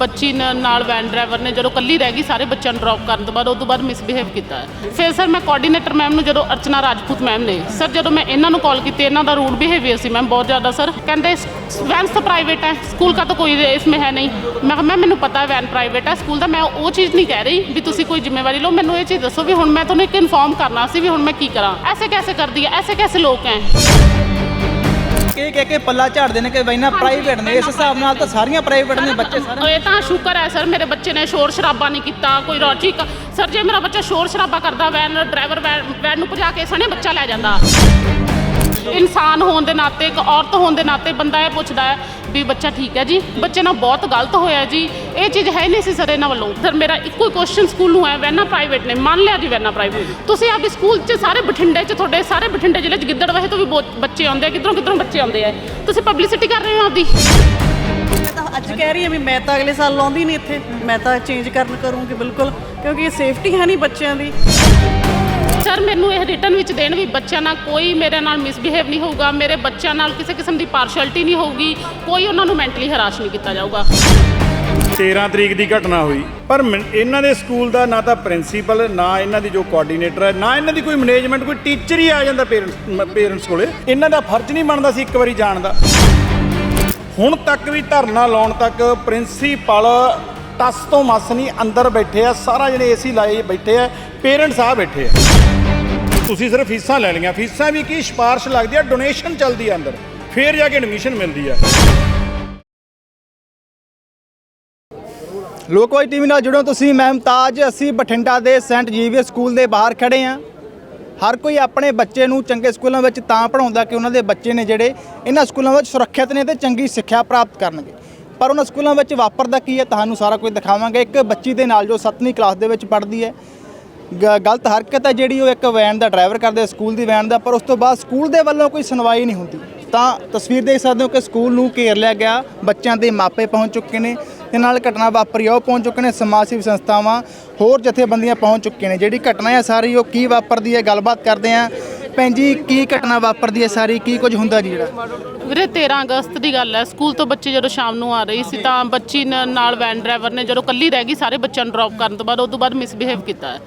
ਬੱਚੀ ਨ- ਨਾਲ ਵੈਨ ਡਰਾਈਵਰ ਨੇ ਜਦੋਂ ਕੱਲੀ ਰਹਿ ਗਈ, ਸਾਰੇ ਬੱਚਿਆਂ ਨੂੰ ਡ੍ਰੌਪ ਕਰਨ ਤੋਂ ਬਾਅਦ, ਉਹ ਤੋਂ ਬਾਅਦ ਮਿਸਬਿਹੇਵ ਕੀਤਾ ਹੈ। ਫਿਰ ਸਰ ਮੈਂ ਕੋਆਰਡੀਨੇਟਰ ਮੈਮ ਨੂੰ ਜਦੋਂ ਅਰਚਨਾ ਰਾਜਪੂਤ ਮੈਮ ਨੇ, ਸਰ ਜਦੋਂ ਮੈਂ ਇਹਨਾਂ ਨੂੰ ਕਾਲ ਕੀਤੀ, ਇਹਨਾਂ ਦਾ ਰੂਡ ਬਿਹੇਵੀਅਰ ਸੀ ਮੈਮ ਬਹੁਤ ਜ਼ਿਆਦਾ, ਸਰ। ਕਹਿੰਦੇ ਵੈਨਸ ਤਾਂ ਪ੍ਰਾਈਵੇਟ ਹੈ ਸਕੂਲ ਦਾ ਤਾਂ ਕੋਈ ਇਸਮੇ ਹੈ ਨਹੀਂ। ਮੈਂ ਕਿਹਾ ਮੈਮ ਮੈਨੂੰ ਪਤਾ ਹੈ ਵੈਨ ਪ੍ਰਾਈਵੇਟ ਹੈ ਸਕੂਲ ਦਾ ਮੈਂ ਉਹ ਚੀਜ਼ ਨਹੀਂ ਕਹਿ ਰਹੀ ਵੀ ਤੁਸੀਂ ਕੋਈ ਜ਼ਿੰਮੇਵਾਰੀ ਲਓ। ਮੈਨੂੰ ਇਹ ਚੀਜ਼ ਦੱਸੋ ਵੀ ਹੁਣ ਮੈਂ ਤੁਹਾਨੂੰ ਇੱਕ ਇਨਫੋਰਮ ਕਰਨਾ ਸੀ ਵੀ ਹੁਣ ਮੈਂ ਕੀ ਕਰਾਂ। ਐਸੇ ਕੈਸੇ ਕਰਦੀ ਹੈ ਐਸੇ ਕੈਸੇ ਲੋਕ ਹੈ। ਕੀ ਕਹਿ ਕੇ ਪੱਲਾ ਝਾੜਦੇ ਨੇ ਕਿ ਬਈ ਨਾ ਪ੍ਰਾਈਵੇਟ ਨੇ ਇਸ ਹਿਸਾਬ ਨਾਲ ਤਾਂ ਸਾਰੀਆਂ ਪ੍ਰਾਈਵੇਟ ਨੇ ਬੱਚੇ ਸਾਰੇ। ਇਹ ਤਾਂ ਸ਼ੁਕਰ ਹੈ ਸਰ ਮੇਰੇ ਬੱਚੇ ਨੇ ਸ਼ੋਰ ਸ਼ਰਾਬਾ ਨਹੀਂ ਕੀਤਾ ਕੋਈ ਰੋਜੀ ਸਰ ਜੇ ਮੇਰਾ ਬੱਚਾ ਸ਼ੋਰ ਸ਼ਰਾਬਾ ਕਰਦਾ ਵੈਨ ਡਰਾਈਵਰ ਵੈਨ ਵੈਨ ਨੂੰ ਭਜਾ ਕੇ ਸਣੇ ਬੱਚਾ ਲੈ ਜਾਂਦਾ। ਇਨਸਾਨ ਹੋਣ ਦੇ ਨਾਤੇ, ਇੱਕ ਔਰਤ ਹੋਣ ਦੇ ਨਾਤੇ ਬੰਦਾ ਇਹ ਪੁੱਛਦਾ ਹੈ ਵੀ ਬੱਚਾ ਠੀਕ ਹੈ ਜੀ, ਬੱਚੇ ਨਾਲ ਬਹੁਤ ਗਲਤ ਹੋਇਆ ਜੀ, ਇਹ ਚੀਜ਼ ਹੈ ਨਹੀਂ ਸੀ ਸਰ ਇਹਨਾਂ ਵੱਲੋਂ ਸਰ ਮੇਰਾ ਇੱਕੋ ਹੀ ਕੁਐਸਚਨ ਸਕੂਲ ਨੂੰ ਹੈ ਵੈਨਾ ਪ੍ਰਾਈਵੇਟ ਨੇ, ਮੰਨ ਲਿਆ ਜੀ ਵੈਨਾ ਪ੍ਰਾਈਵੇਟ ਤੁਸੀਂ ਆਪਦੇ ਸਕੂਲ 'ਚ ਸਾਰੇ ਬਠਿੰਡੇ 'ਚ ਤੁਹਾਡੇ ਸਾਰੇ ਬਠਿੰਡੇ ਜ਼ਿਲ੍ਹੇ 'ਚ ਗਿੱਦੜ ਵਹੇ ਤੋਂ ਵੀ ਬਹੁਤ ਬੱਚੇ ਆਉਂਦੇ ਆ, ਕਿੱਧਰੋਂ ਕਿੱਧਰੋਂ ਬੱਚੇ ਆਉਂਦੇ ਆ ਤੁਸੀਂ ਪਬਲਿਸਿਟੀ ਕਰ ਰਹੇ ਹੋ ਆਪਦੀ? ਮੈਂ ਤਾਂ ਅੱਜ ਕਹਿ ਰਹੀ ਹਾਂ ਵੀ ਮੈਂ ਤਾਂ ਅਗਲੇ ਸਾਲ ਲਾਉਂਦੀ ਨਹੀਂ ਇੱਥੇ। ਮੈਂ ਤਾਂ ਚੇਂਜ ਕਰਨ ਕਰੂੰਗੀ, ਬਿਲਕੁਲ, ਕਿਉਂਕਿ ਇਹ ਸੇਫਟੀ ਹੈ ਨਹੀਂ ਬੱਚਿਆਂ ਦੀ। ਸਰ ਮੈਨੂੰ ਇਹ ਰਿਟਰਨ ਵਿੱਚ ਦੇਣ ਵੀ ਬੱਚਿਆਂ ਨਾਲ ਕੋਈ ਮੇਰੇ ਨਾਲ ਮਿਸਬਿਹੇਵ ਨਹੀਂ ਹੋਊਗਾ, ਮੇਰੇ ਬੱਚਿਆਂ ਨਾਲ ਕਿਸੇ ਕਿਸਮ ਦੀ ਪਾਰਸ਼ੈਲਿਟੀ ਨਹੀਂ ਹੋਊਗੀ, ਕੋਈ ਉਹਨਾਂ ਨੂੰ ਮੈਂਟਲੀ ਹਰਾਸ਼ ਨਹੀਂ ਕੀਤਾ ਜਾਊਗਾ। 13 ਤਰੀਕ ਦੀ ਘਟਨਾ ਹੋਈ। ਪਰ ਮੈਨ- ਇਹਨਾਂ ਦੇ ਸਕੂਲ ਦਾ ਨਾ ਤਾਂ ਪ੍ਰਿੰਸੀਪਲ ਨਾ ਇਹਨਾਂ ਦੀ ਜੋ ਕੋਆਰਡੀਨੇਟਰ ਹੈ, ਨਾ ਇਹਨਾਂ ਦੀ ਕੋਈ ਮੈਨੇਜਮੈਂਟ ਕੋਈ ਟੀਚਰ ਹੀ ਆ ਜਾਂਦਾ ਪੇਰੈਂਟਸ ਪੇਰੈਂਟਸ ਕੋਲੇ। ਇਹਨਾਂ ਦਾ ਫਰਜ਼ ਨਹੀਂ ਬਣਦਾ ਸੀ ਇੱਕ ਵਾਰੀ ਜਾਣ ਦਾ। ਹੁਣ ਤੱਕ ਵੀ ਧਰਨਾ ਲਾਉਣ ਤੱਕ ਪ੍ਰਿੰਸੀਪਲ ਟਸ ਤੋਂ ਮਸ ਨਹੀਂ ਅੰਦਰ ਬੈਠੇ ਆ, ਸਾਰਾ ਜਿਹੜੇ ਏਸੀ ਲਾਏ ਬੈਠੇ ਆ ਪੇਰੈਂਟਸ ਆ ਬੈਠੇ ਆ। ਤੁਸੀਂ ਸਿਰਫ ਫੀਸਾਂ ਲੈ ਲਈਆਂ। ਫੀਸਾਂ ਵੀ ਕੀ? ਸਿਫਾਰਿਸ਼ ਲੱਗਦੀ ਆ ਡੋਨੇਸ਼ਨ ਚੱਲਦੀ ਆ ਅੰਦਰ। ਫੇਰ ਜਾ ਕੇ ਐਡਮਿਸ਼ਨ ਮਿਲਦੀ ਆ। ਲੋਕਵਾਈ ਟੀਵੀ ਨਾਲ ਜੁੜੋ ਤੁਸੀਂ, ਮੈਂ ਮੁਮਤਾਜ। ਅਸੀਂ ਬਠਿੰਡਾ ਦੇ ਸੈਂਟ ਜੀਵੀਅਰ ਸਕੂਲ ਦੇ ਬਾਹਰ ਖੜੇ ਹਾਂ ਹਰ ਕੋਈ ਆਪਣੇ ਬੱਚੇ ਨੂੰ ਚੰਗੇ ਸਕੂਲਾਂ ਵਿੱਚ ਤਾਂ ਪੜਾਉਂਦਾ ਕਿ ਉਹਨਾਂ ਦੇ ਬੱਚੇ ਨੇ ਜਿਹੜੇ ਇਹਨਾਂ ਸਕੂਲਾਂ ਵਿੱਚ ਸੁਰੱਖਿਅਤ ਨੇ ਤੇ ਚੰਗੀ ਸਿੱਖਿਆ ਪ੍ਰਾਪਤ ਕਰਨਗੇ। ਪਰ ਉਹਨਾਂ ਸਕੂਲਾਂ ਵਿੱਚ ਵਾਪਰਦਾ ਕੀ ਹੈ? ਤੁਹਾਨੂੰ ਸਾਰਾ ਕੁਝ ਦਿਖਾਵਾਂਗੇ। ਇੱਕ ਬੱਚੀ ਦੇ ਨਾਲ ਜੋ 7ਵੀਂ ਕਲਾਸ ਦੇ ਵਿੱਚ ਪੜ੍ਹਦੀ ਹੈ ਗਲਤ ਹਰਕਤ ਹੈ ਜਿਹੜੀ ਉਹ ਇੱਕ ਵੈਨ ਦਾ ਡਰਾਈਵਰ ਕਰਦੇ ਸਕੂਲ ਦੀ ਵੈਨ ਦਾ, ਪਰ ਉਸ ਤੋਂ ਬਾਅਦ ਸਕੂਲ ਦੇ ਵੱਲੋਂ ਕੋਈ ਸੁਣਵਾਈ ਨਹੀਂ ਹੁੰਦੀ। ਤਾਂ ਤਸਵੀਰ ਦੇਖ ਸਕਦੇ ਹੋ ਕਿ ਸਕੂਲ ਨੂੰ ਘੇਰ ਲਿਆ ਗਿਆ, ਬੱਚਿਆਂ ਦੇ ਮਾਪੇ ਪਹੁੰਚ ਚੁੱਕੇ ਨੇ, ਤੇ ਨਾਲ ਘਟਨਾ ਵਾਪਰੀ ਆ, ਉਹ ਪਹੁੰਚ ਚੁੱਕੇ ਨੇ ਸਮਾਜ ਸੇਵੀ ਸੰਸਥਾਵਾਂ, ਹੋਰ ਜਥੇਬੰਦੀਆਂ ਪਹੁੰਚ ਚੁੱਕੇ ਨੇ। ਜਿਹੜੀ ਘਟਨਾ ਹੈ ਸਾਰੀ, ਉਹ ਕੀ ਵਾਪਰਦੀ ਹੈ, ਗੱਲਬਾਤ ਕਰਦੇ ਆ। ਭੈਣ ਜੀ, ਕੀ ਘਟਨਾ ਵਾਪਰਦੀ ਹੈ ਸਾਰੀ, ਕੀ ਕੁਝ ਹੁੰਦਾ ਜੀ ਜਿਹੜਾ? ਵੀਰੇ 13 ਅਗਸਤ ਦੀ ਗੱਲ ਹੈ। ਸਕੂਲ ਤੋਂ ਬੱਚੇ ਜਦੋਂ ਸ਼ਾਮ ਨੂੰ ਆ ਰਹੀ ਸੀ, ਤਾਂ ਬੱਚੀ ਨ- ਨਾਲ ਵੈਨ ਡਰਾਈਵਰ ਨੇ ਜਦੋਂ ਕੱਲੀ ਰਹਿ ਗਈ, ਸਾਰੇ ਬੱਚਿਆਂ ਨੂੰ ਡ੍ਰੌਪ ਕਰਨ ਤੋਂ ਬਾਅਦ ਉਸ ਤੋਂ ਬਾਅਦ ਮਿਸਬਿਹੇਵ ਕੀਤਾ ਹੈ।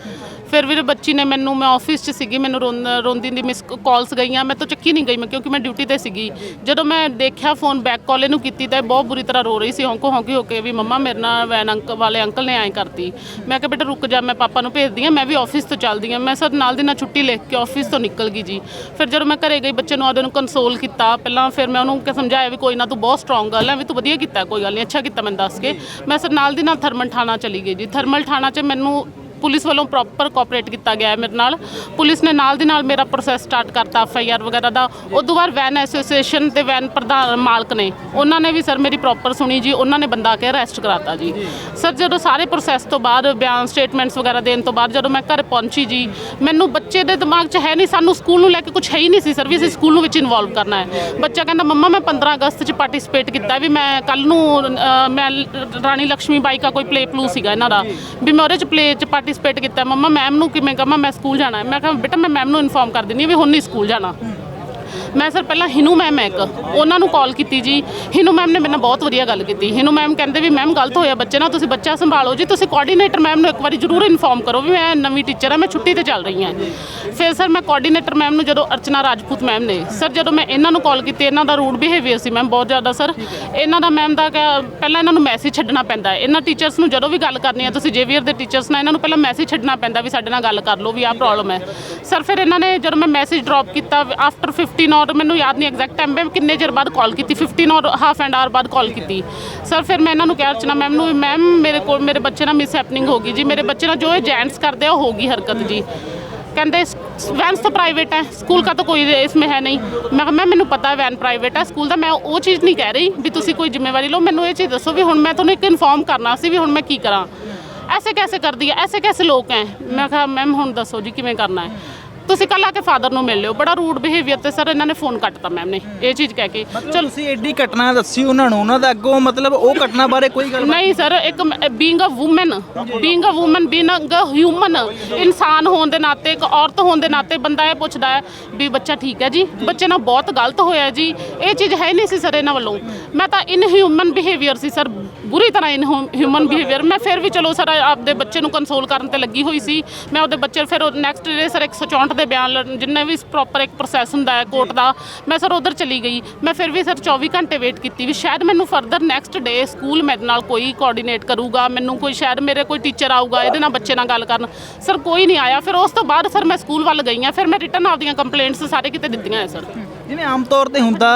ਫਿਰ ਵੀਰੇ ਬੱਚੀ ਨੇ ਮੈਨੂੰ, ਮੈਂ ਆਫਿਸ 'ਚ ਸੀਗੀ, ਮੈਨੂੰ ਰੋਂਦ- ਰੋਂਦੀ ਦੀ ਮਿਸ ਕਾਲਸ ਗਈਆਂ। ਮੈਂ ਤਾਂ ਚੱਕੀ ਨਹੀਂ ਗਈ, ਮੈਂ ਕਿਉਂਕਿ ਮੈਂ ਡਿਊਟੀ ਤੇ ਸੀਗੀ। ਜਦੋਂ ਮੈਂ ਦੇਖਿਆ ਫੋਨ ਬੈਕ ਕਾਲ ਇਹਨੂੰ ਕੀਤੀ ਤਾਂ ਇਹ ਬਹੁਤ ਬੁਰੀ ਤਰ੍ਹਾਂ ਰੋ ਰਹੀ ਸੀ, ਹੌਂਕੋ ਹੌਂਕੀ ਹੋ ਕੇ ਵੀ, ਮੰਮਾ, ਮੇਰੇ ਨਾਲ ਵੈਨ ਅੰਕਲ ਵਾਲੇ ਅੰਕਲ ਨੇ ਐਂ ਕਰਤੀ। ਮੈਂ ਕਿਹਾ, ਬੇਟਾ, ਰੁਕ ਜਾ, ਮੈਂ ਪਾਪਾ ਨੂੰ ਭੇਜਦੀ ਹਾਂ, ਮੈਂ ਵੀ ਆਫਿਸ ਤੋਂ ਚੱਲਦੀ ਹਾਂ। ਮੈਂ ਸਰ ਨਾਲ ਦੀ ਨਾਲ ਛੁੱਟੀ ਲਿਖ ਕੇ ਆਫਿਸ ਤੋਂ ਨਿਕਲ ਗਈ ਜੀ। ਫਿਰ ਜਦੋਂ ਮੈਂ ਘਰੇ ਗਈ, ਬੱਚੇ ਨੂੰ ਆਦੇ ਨੂੰ ਕੰਸੋਲ ਕੀਤਾ, ਪਹਿਲਾਂ ਫਿਰ ਮੈਂ ਉਹਨੂੰ ਕਿ ਸਮਝਾਇਆ ਵੀ ਕੋਈ ਨਾ, ਤੂੰ ਬਹੁਤ ਸਟਰੋਂਗ ਗੱਲ ਹੈ ਵੀ ਤੂੰ ਵਧੀਆ ਕੀਤਾ, ਕੋਈ ਗੱਲ ਨਹੀਂ ਅੱਛਾ ਕੀਤਾ ਮੈਨੂੰ ਦੱਸ ਕੇ। ਮੈਂ ਸਰ ਨਾਲ ਦੀ ਨਾਲ ਥਰਮਲ ਥਾਣਾ ਚਲੀ ਗਈ ਜੀ। ਥਰਮਲ ਥਾਣਾ 'ਚ ਮੈਨੂੰ ਪੁਲਿਸ ਵੱਲੋਂ ਪ੍ਰੋਪਰ ਕੋਆਪਰੇਟ ਕੀਤਾ ਗਿਆ ਹੈ ਮੇਰੇ ਨਾਲ। ਪੁਲਿਸ ਨੇ ਨਾਲ ਦੀ ਨਾਲ ਮੇਰਾ ਪ੍ਰੋਸੈਸ ਸਟਾਰਟ ਕਰਤਾ ਐਫ ਆਈ ਆਰ ਵਗੈਰਾ ਦਾ। ਉਦੋਂ ਬਾਅਦ ਵੈਨ ਐਸੋਸੀਏਸ਼ਨ ਤੇ ਵੈਨ ਪ੍ਰਧਾਨ ਮਾਲਕ ਨੇ, ਉਹਨਾਂ ਨੇ ਵੀ ਸਰ ਮੇਰੀ ਪ੍ਰੋਪਰ ਸੁਣੀ ਜੀ, ਉਹਨਾਂ ਨੇ ਬੰਦਾ ਕੇ ਅਰੈਸਟ ਕਰਾਤਾ ਜੀ। ਸਰ ਜਦੋਂ ਸਾਰੇ ਪ੍ਰੋਸੈਸ ਤੋਂ ਬਾਅਦ ਬਿਆਨ ਸਟੇਟਮੈਂਟਸ ਵਗੈਰਾ ਦੇਣ ਤੋਂ ਬਾਅਦ ਜਦੋਂ ਮੈਂ ਘਰ ਪਹੁੰਚੀ ਜੀ, ਮੈਨੂੰ ਬੱਚੇ ਦੇ ਦਿਮਾਗ 'ਚ ਹੈ ਨਹੀਂ, ਸਾਨੂੰ ਸਕੂਲ ਨੂੰ ਲੈ ਕੇ ਕੁਝ ਹੈ ਹੀ ਨਹੀਂ ਸੀ ਸਰ ਵੀ ਅਸੀਂ ਸਕੂਲ ਨੂੰ ਵਿੱਚ ਇਨਵੋਲਵ ਕਰਨਾ ਹੈ। ਬੱਚਾ ਕਹਿੰਦਾ, ਮੰਮਾ, ਮੈਂ 15 ਅਗਸਤ 'ਚ ਪਾਰਟਿਸਿਪੇਟ ਕੀਤਾ ਵੀ ਮੈਂ ਕੱਲ ਨੂੰ ਮੈਂ ਰਾਣੀ ਲక్ష్ਮੀ ਬਾਈ ਦਾ ਕੋਈ ਪਲੇ ਪਲੂ ਸੀਗਾ ਇਹਨਾਂ ਦਾ। ਵੀ ਮੈਂ ਉਹਦੇ 'ਚ ਪਲੇ 'ਚ ਪਾਰਟੀ ਪਾਰਟਿਸਿਪੇਟ ਕੀਤਾ। ਮੰਮਾ ਮੈਮ ਨੂੰ ਕਿਵੇਂ ਕਹਾਂ? ਮੈਂ ਸਕੂਲ ਜਾਣਾ ਹੈ। ਮੈਂ ਕਿਹਾ, ਬੇਟਾ, ਮੈਂ ਮੈਮ ਨੂੰ ਇਨਫੋਰਮ ਕਰ ਦਿੰਦੀ ਹਾਂ ਵੀ ਹੁਣ ਨਹੀਂ ਸਕੂਲ ਜਾਣਾ। ਮੈਂ ਸਰ ਪਹਿਲਾਂ ਹਿਨੂ ਮੈਮ ਹੈ ਇੱਕ, ਉਹਨਾਂ ਨੂੰ ਕਾਲ ਕੀਤੀ ਜੀ। ਹਿਨੂ ਮੈਮ ਨੇ ਮੇਰੇ ਨਾਲ ਬਹੁਤ ਵਧੀਆ ਗੱਲ ਕੀਤੀ। ਹਿਨੂ ਮੈਮ ਕਹਿੰਦੇ ਵੀ ਮੈਮ ਗਲਤ ਹੋਇਆ ਬੱਚੇ ਨਾਲ, ਤੁਸੀਂ ਬੱਚਾ ਸੰਭਾਲੋ ਜੀ, ਤੁਸੀਂ ਕੋਆਰਡੀਨੇਟਰ ਮੈਮ ਨੂੰ ਇੱਕ ਵਾਰੀ ਜ਼ਰੂਰ ਇਨਫੋਰਮ ਕਰੋ ਵੀ ਮੈਂ ਨਵੀਂ ਟੀਚਰ ਹਾਂ, ਮੈਂ ਛੁੱਟੀ ਤੇ ਚੱਲ ਰਹੀ ਹਾਂ। ਫਿਰ ਸਰ ਮੈਂ ਕੋਆਰਡੀਨੇਟਰ ਮੈਮ ਨੂੰ ਜਦੋਂ ਅਰਚਨਾ ਰਾਜਪੂਤ ਮੈਮ ਨੇ, ਸਰ ਜਦੋਂ ਮੈਂ ਇਹਨਾਂ ਨੂੰ ਕਾਲ ਕੀਤੀ, ਇਹਨਾਂ ਦਾ ਰੂਡ ਬਿਹੇਵੀਅਰ ਸੀ ਮੈਮ ਬਹੁਤ ਜ਼ਿਆਦਾ ਸਰ। ਇਹਨਾਂ ਦਾ ਮੈਮ ਦਾ ਕਿਆ- ਪਹਿਲਾਂ ਇਹਨਾਂ ਨੂੰ ਮੈਸੇਜ ਛੱਡਣਾ ਪੈਂਦਾ ਹੈ। ਇਹਨਾਂ ਟੀਚਰਸ ਨੂੰ ਜਦੋਂ ਵੀ ਗੱਲ ਕਰਨੀ ਹੈ, ਤੁਸੀਂ ਜੇਵੀਅਰ ਦੇ ਟੀਚਰਸ ਨਾਲ ਇਹਨਾਂ ਨੂੰ ਪਹਿਲਾਂ ਮੈਸੇਜ ਛੱਡਣਾ ਪੈਂਦਾ ਵੀ ਸਾਡੇ ਨਾਲ ਗੱਲ ਕਰ ਲਓ ਵੀ ਆਹ ਪ੍ਰੋਬਲਮ ਹੈ। ਸਰ ਫਿਰ ਇਹਨਾਂ ਨੇ ਜਦੋਂ ਮੈਂ ਮੈਸੇਜ ਡ੍ਰੌਪ ਕੀਤਾ ਆਫਟਰ 15 ਔਰ ਮੈਨੂੰ ਯਾਦ ਨਹੀਂ ਐਗਜ਼ੈਕਟ ਟਾਈਮ ਮੈਂ ਕਿੰਨੇ ਚਿਰ ਬਾਅਦ ਕਾਲ ਕੀਤੀ 15 ਔਰ ਹਾਫ ਐਂਡ ਆਵਰ ਬਾਅਦ ਕਾਲ ਕੀਤੀ। ਸਰ ਫਿਰ ਮੈਂ ਇਹਨਾਂ ਨੂੰ ਕਿਹਾ, ਅਰਚਨਾ ਮੈਮ ਨੂੰ ਮੈਮ ਮੇਰੇ ਕੋਲ, ਮੇਰੇ ਬੱਚੇ ਨਾਲ ਮਿਸ ਹੈਪਨਿੰਗ ਹੋ ਗਈ ਜੀ। ਮੇਰੇ ਬੱਚੇ ਨਾਲ ਜੋ ਇਹ ਜੈਂਟਸ ਕਰਦੇ ਆ, ਉਹ ਹੋ ਗਈ ਹਰਕਤ ਜੀ। ਕਹਿੰਦੇ ਵੈਨਸ ਤਾਂ ਪ੍ਰਾਈਵੇਟ ਹੈ ਸਕੂਲ ਦਾ ਤਾਂ ਕੋਈ ਇਸਮੇ ਹੈ ਨਹੀਂ। ਮੈਂ ਕਿਹਾ ਮੈਮ ਮੈਨੂੰ ਪਤਾ ਵੈਨ ਪ੍ਰਾਈਵੇਟ ਹੈ ਸਕੂਲ ਦਾ। ਮੈਂ ਉਹ ਚੀਜ਼ ਨਹੀਂ ਕਹਿ ਰਹੀ ਵੀ ਤੁਸੀਂ ਕੋਈ ਜ਼ਿੰਮੇਵਾਰੀ ਲਓ। ਮੈਨੂੰ ਇਹ ਚੀਜ਼ ਦੱਸੋ ਵੀ ਹੁਣ ਮੈਂ ਤੁਹਾਨੂੰ ਇੱਕ ਇਨਫੋਰਮ ਕਰਨਾ ਸੀ ਵੀ ਹੁਣ ਮੈਂ ਕੀ ਕਰਾਂ। ਐਸੇ ਕੈਸੇ ਕਰਦੀ ਹੈ ਐਸੇ ਕੈਸੇ ਲੋਕ ਹੈ ਮੈਂ ਕਿਹਾ ਮੈਮ ਹੁਣ ਦੱਸੋ ਜੀ ਕਿਵੇਂ ਕਰਨਾ ਹੈ? ਤੁਸੀਂ ਕੱਲ ਆ ਕੇ ਫਾਦਰ ਨੂੰ ਮਿਲ ਲਿਓ। ਬੜਾ ਰੂਡ ਬਿਹੇਵੀਅਰ ਤੇ ਸਰ ਇਹਨਾਂ ਨੇ ਫੋਨ ਕੱਟਤਾ ਮੈਮ ਨੇ ਇਹ ਚੀਜ਼ ਕਹਿ ਕੇ। ਚਲੋ ਤੁਸੀਂ ਐਡੀ ਘਟਨਾ ਦੱਸੀ ਉਹਨਾਂ ਨੂੰ ਉਹਨਾਂ ਦਾ ਅੱਗੋਂ ਮਤਲਬ ਉਹ ਘਟਨਾ ਬਾਰੇ ਕੋਈ ਗੱਲ ਨਹੀਂ ਸਰ ਇੱਕ being a woman being a woman being a human ਇਨਸਾਨ ਹੋਣ ਦੇ ਨਾਤੇ ਇੱਕ ਔਰਤ ਹੋਣ ਦੇ ਨਾਤੇ ਬੰਦਾ ਇਹ ਪੁੱਛਦਾ ਹੈ ਵੀ ਬੱਚਾ ਠੀਕ ਹੈ ਜੀ? ਬੱਚੇ ਨਾਲ ਬਹੁਤ ਗਲਤ ਹੋਇਆ ਜੀ। ਇਹ ਚੀਜ਼ ਹੈ ਨਹੀਂ ਸੀ ਸਰ ਇਹਨਾਂ ਵੱਲੋਂ। ਮੈਂ ਤਾਂ ਇਨ ਹਿਊਮਨ ਬਿਹੇਵੀਅਰ ਸੀ ਸਰ ਬੁਰੀ ਤਰ੍ਹਾਂ ਇਨ ਹਿਊਮਨ ਬਿਹੇਵੀਅਰ ਮੈਂ ਫਿਰ ਵੀ ਚਲੋ ਸਰ ਆਪਦੇ ਬੱਚੇ ਨੂੰ ਕੰਸੋਲ ਕਰਨ ਤੇ ਲੱਗੀ ਹੋਈ ਸੀ। ਮੈਂ ਉਹਦੇ ਬੱਚੇ ਫਿਰ ਨੈਕਸਟ ਡੇ ਸਰ 164 ਦੇ ਬਿਆਨ ਲੜਨ- ਜਿੰਨੇ ਵੀ ਪ੍ਰੋਪਰ ਇੱਕ ਪ੍ਰੋਸੈਸ ਹੁੰਦਾ ਹੈ ਕੋਰਟ ਦਾ, ਮੈਂ ਸਰ ਉਧਰ ਚਲੀ ਗਈ। ਮੈਂ ਫਿਰ ਵੀ ਸਰ 24 ਘੰਟੇ ਵੇਟ ਕੀਤੀ ਵੀ ਸ਼ਾਇਦ ਮੈਨੂੰ ਫਰਦਰ ਨੈਕਸਟ ਡੇ ਸਕੂਲ ਮੇਰੇ ਨਾਲ ਕੋਈ ਕੋਆਰਡੀਨੇਟ ਕਰੂਗਾ, ਮੈਨੂੰ ਕੋਈ ਸ਼ਾਇਦ ਮੇਰੇ ਕੋਈ ਟੀਚਰ ਆਊਗਾ, ਇਹਦੇ ਨਾਲ ਬੱਚੇ ਨਾਲ ਗੱਲ ਕਰਨ। ਸਰ ਕੋਈ ਨਹੀਂ ਆਇਆ। ਫਿਰ ਉਸ ਤੋਂ ਬਾਅਦ ਸਰ ਮੈਂ ਸਕੂਲ ਵੱਲ ਗਈ ਹਾਂ। ਫਿਰ ਮੈਂ ਰਿਟਰਨ ਆਪਦੀਆਂ ਕੰਪਲੇਂਟਸ ਸਾਰੇ ਕਿਤੇ ਦਿੱਤੀਆਂ ਹੈ ਸਰ। ਜਿਵੇਂ ਆਮ ਤੌਰ ਤੇ ਹੁੰਦਾ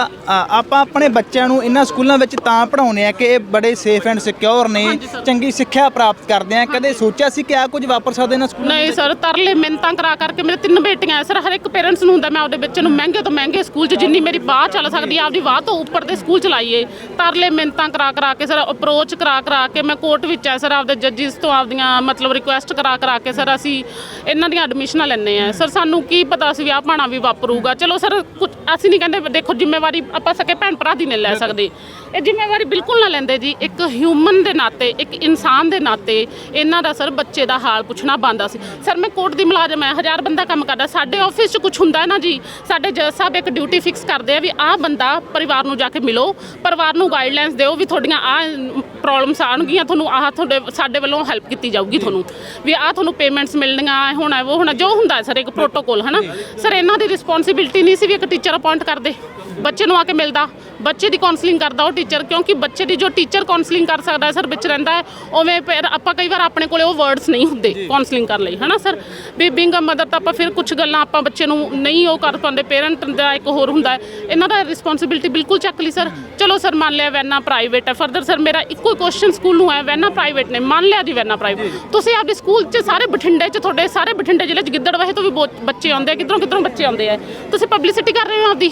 ਆਪਾਂ ਆਪਣੇ ਬੱਚਿਆਂ ਨੂੰ ਇਹਨਾਂ ਸਕੂਲਾਂ ਵਿੱਚ ਤਾਂ ਪੜਾਉਨੇ ਆ ਕਿ ਇਹ ਬੜੇ ਸੇਫ ਐਂਡ ਸਿਕਿਉਰ ਨੇ। ਚੰਗੀ ਸਿੱਖਿਆ ਪ੍ਰਾਪਤ ਕਰਦੇ ਆ ਕਦੇ ਸੋਚਿਆ ਸੀ ਕਿ ਆ ਕੁਝ ਵਾਪਰ ਸਕਦਾ ਇਹਨਾਂ ਸਕੂਲਾਂ ਨਹੀਂ ਸਰ ਤਰਲੇ ਮਿੰਤਾਂ ਕਰਾ ਕਰਕੇ ਮੇਰੇ ਤਿੰਨ ਬੇਟੀਆਂ ਸਰ ਹਰ ਇੱਕ ਪੇਰੈਂਟਸ ਨੂੰ ਹੁੰਦਾ ਮੈਂ ਆਪਦੇ ਬੱਚੇ ਨੂੰ ਮਹਿੰਗੇ ਤੋਂ ਮਹਿੰਗੇ ਸਕੂਲ 'ਚ ਜਿੰਨੀ ਮੇਰੀ ਬਾਹ ਚੱਲ ਸਕਦੀ ਆ ਆਪਦੀ ਬਾਹ ਤੋਂ ਉੱਪਰ ਦੇ ਸਕੂਲ ਚ ਲਾਈਏ। ਤਰਲੇ ਮਿੰਤਾਂ ਕਰਾ ਕਰਾ ਕੇ ਸਰ ਅਪਰੋਚ ਕਰਾ ਕਰਾ ਕੇ ਮੈਂ ਕੋਰਟ ਵਿੱਚ ਐ ਸਰ ਆਪਦੇ ਜੱਜਿਸ ਤੋਂ ਆਪਦੀਆਂ ਮਤਲਬ ਰਿਕੁਐਸਟ ਕਰਾ ਕਰਾ ਕੇ ਸਰ ਅਸੀਂ ਇਹਨਾਂ ਦੀਆਂ ਐਡਮਿਸ਼ਨਾਂ ਲੈਣੇ ਆ ਸਰ ਸਾਨੂੰ ਕੀ ਪਤਾ ਸੀ ਵੀ ਆਹ ਭਾਣਾ ਵੀ ਵਾਪਰੂਗਾ। ਚਲੋ ਸਰ ਕੁਝ ਅਸੀਂ ਨਹੀਂ ਕਹਿੰਦੇ ਦੇਖੋ ਜ਼ਿੰਮੇਵਾਰੀ ਆਪਾਂ ਸਕੇ ਭੈਣ ਭਰਾ ਦੀ ਨਹੀਂ ਲੈ ਸਕਦੇ। ਇਹ ਜ਼ਿੰਮੇਵਾਰੀ ਬਿਲਕੁਲ ਨਾ ਲੈਂਦੇ ਜੀ। ਇੱਕ ਹਿਊਮਨ ਦੇ ਨਾਤੇ, ਇੱਕ ਇਨਸਾਨ ਦੇ ਨਾਤੇ ਇਹਨਾਂ ਦਾ ਸਰ ਬੱਚੇ ਦਾ ਹਾਲ ਪੁੱਛਣਾ ਬੰਦਾ ਸੀ। ਸਰ, ਮੈਂ ਕੋਰਟ ਦੀ ਮੁਲਾਜ਼ਮ ਹੈ, ਹਜ਼ਾਰ ਬੰਦਾ ਕੰਮ ਕਰਦਾ। ਸਾਡੇ ਆਫਿਸ 'ਚ ਕੁਝ ਹੁੰਦਾ ਨਾ ਜੀ, ਸਾਡੇ ਜੱਜ ਸਾਹਿਬ ਇੱਕ ਡਿਊਟੀ ਫਿਕਸ ਕਰਦੇ ਆ ਵੀ ਆਹ ਬੰਦਾ ਪਰਿਵਾਰ ਨੂੰ ਜਾ ਕੇ ਮਿਲੋ, ਪਰਿਵਾਰ ਨੂੰ ਗਾਈਡਲਾਈਨਸ ਦਿਓ ਵੀ ਤੁਹਾਡੀਆਂ ਆਹ ਪ੍ਰੋਬਲਮਸ ਆਣਗੀਆਂ ਤੁਹਾਨੂੰ ਆਹ ਤੁਹਾਡੇ, ਸਾਡੇ ਵੱਲੋਂ ਹੈਲਪ ਕੀਤੀ ਜਾਊਗੀ ਤੁਹਾਨੂੰ। ਵੀ ਆਹ ਤੁਹਾਨੂੰ ਪੇਮੈਂਟਸ ਮਿਲਣੀਆਂ, ਇਹ ਹੋਣਾ, ਉਹ ਹੋਣਾ, ਜੋ ਹੁੰਦਾ ਸਰ, ਇੱਕ ਪ੍ਰੋਟੋਕੋਲ ਹਨਾ। ਸਰ, ਇਹਨਾਂ ਦੀ ਰਿਸਪੌਂਸਿਬਿਲਟੀ ਨਹੀਂ ਸੀ ਵੀ ਇੱਕ ਟੀਚਰ ਅਪਾਇੰਟ ਕਰਦੇ, ਬੱਚੇ ਨੂੰ ਆ ਕੇ ਮਿਲਦਾ। ਬੱਚੇ ਦੀ ਕਾਉਂਸਲਿੰਗ ਕਰਦਾ ਉਹ ਟੀਚਰ ਕਿਉਂਕਿ ਬੱਚੇ ਦੀ ਜੋ ਟੀਚਰ ਕਾਉਂਸਲਿੰਗ ਕਰ ਸਕਦਾ ਹੈ ਸਰ ਵਿੱਚ ਰਹਿੰਦਾ ਹੈ ਉਵੇਂ ਫਿਰ ਆਪਾਂ ਕਈ ਵਾਰ ਆਪਣੇ ਕੋਲੇ ਉਹ ਵਰਡਸ ਨਹੀਂ ਹੁੰਦੇ ਕਾਉਂਸਲਿੰਗ ਕਰਨ ਲਈ ਹਨਾ sir? We being a mother ਤਾਂ ਆਪਾਂ ਫਿਰ ਕੁਝ ਗੱਲਾਂ ਆਪਾਂ ਬੱਚੇ ਨੂੰ ਨਹੀਂ ਉਹ ਕਰ ਪਾਉਂਦੇ ਪੇਰੈਂਟ ਦਾ ਇੱਕ ਹੋਰ ਹੁੰਦਾ ਹੈ ਇਹਨਾਂ ਦਾ ਰਿਸਪੌਂਸਿਬਿਲਟੀ ਬਿਲਕੁਲ ਚੱਕ ਲਈ ਸਰ। ਚਲੋ ਸਰ ਮੰਨ ਲਿਆ ਵੈਨਾ ਪ੍ਰਾਈਵੇਟ ਹੈ ਫਰਦਰ ਸਰ ਮੇਰਾ ਇੱਕੋ ਕੁਐਸਚਨ ਸਕੂਲ ਨੂੰ ਹੈ ਵੈਨਾ ਪ੍ਰਾਈਵੇਟ ਨੇ ਮੰਨ ਲਿਆ ਜੀ ਵੈਨਾ ਪ੍ਰਾਈਵੇਟ ਤੁਸੀਂ ਆਪਦੇ ਸਕੂਲ 'ਚ ਸਾਰੇ ਬਠਿੰਡੇ 'ਚ ਤੁਹਾਡੇ ਸਾਰੇ ਬਠਿੰਡੇ ਜ਼ਿਲ੍ਹੇ 'ਚ ਗਿੱਦੜਵਾਹੇ ਤੋਂ ਵੀ ਬਹੁਤ ਬੱਚੇ ਆਉਂਦੇ ਆ ਕਿੱਧਰੋਂ ਕਿੱਧਰੋਂ ਬੱਚੇ ਆਉਂਦੇ ਆ। ਤੁਸੀਂ ਪਬਲਿਸਿਟੀ ਕਰ ਰਹੇ ਹੋ ਆਪਦੀ?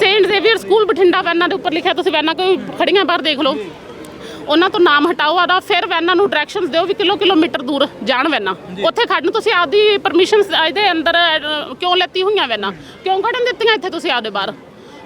ਸੇਂਟ ਜ਼ੇਵੀਅਰ ਸਕੂਲ ਬਠਿੰਡਾ ਵੈਨਾਂ ਦੇ ਉੱਪਰ ਲਿਖਿਆ ਤੁਸੀਂ ਵੈਨਾਂ ਕੋਈ ਖੜੀਆਂ ਬਾਹਰ ਦੇਖ ਲਓ। ਉਹਨਾਂ ਤੋਂ ਨਾਮ ਹਟਾਓ ਆਦਾ ਫਿਰ ਵੈਨਾਂ ਨੂੰ ਡਾਇਰੈਕਸ਼ਨਸ ਦਿਓ ਵੀ ਕਿਲੋ ਕਿਲੋਮੀਟਰ ਦੂਰ ਜਾਣ ਵੈਨਾਂ। ਉੱਥੇ ਖੜਨ ਤੁਸੀਂ ਆਪਦੀ ਪਰਮਿਸ਼ਨਸ ਇਹਦੇ ਅੰਦਰ ਕਿਉਂ ਲੈਤੀ ਹੋਈਆਂ ਵੈਨਾਂ? ਕਿਉਂ ਖੜਨ ਦਿੱਤੀਆਂ ਇੱਥੇ ਤੁਸੀਂ ਆਪਦੇ ਬਾਹਰ?